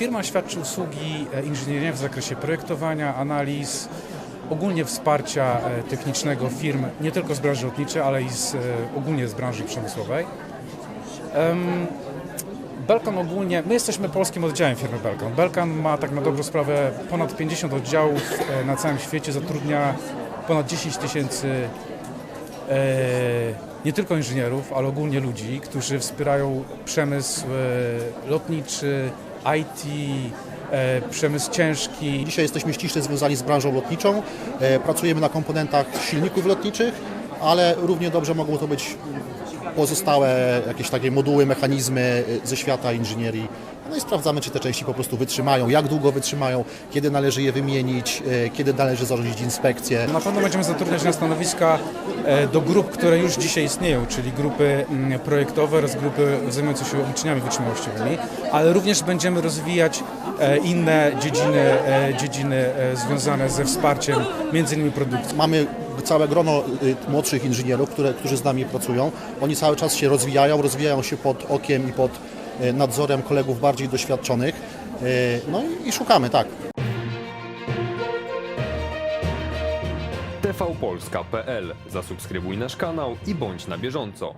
Firma świadczy usługi e, inżynieryjne w zakresie projektowania, analiz, ogólnie wsparcia e, technicznego firm, nie tylko z branży lotniczej, ale i z, e, ogólnie z branży przemysłowej. Em, Belkan ogólnie, my jesteśmy polskim oddziałem firmy Belkan. Belkan ma tak na dobrą sprawę ponad 50 oddziałów na całym świecie, zatrudnia ponad 10 tysięcy nie tylko inżynierów, ale ogólnie ludzi, którzy wspierają przemysł lotniczy, IT, e, przemysł ciężki. Dzisiaj jesteśmy ściśle związani z branżą lotniczą. E, Pracujemy na komponentach silników lotniczych, ale równie dobrze mogą to być pozostałe jakieś takie moduły, mechanizmy e, ze świata inżynierii. No i sprawdzamy, czy te części po prostu wytrzymają, jak długo wytrzymają, kiedy należy je wymienić, e, kiedy należy zarządzić inspekcję. Na pewno będziemy zatrudniać na stanowiska e, do grup, które już dzisiaj istnieją, czyli grupy mm, projektowe oraz grupy zajmujące się obliczeniami wytrzymałościowymi, ale również będziemy rozwijać e, inne dziedziny, dziedziny związane ze wsparciem między innymi produkcji. Mamy całe grono y, młodszych inżynierów, które, którzy z nami pracują. Oni cały czas się rozwijają, rozwijają się pod okiem i pod nadzorem kolegów bardziej doświadczonych. Y, No i szukamy, tak. tvpolska.pl Zasubskrybuj nasz kanał i bądź na bieżąco.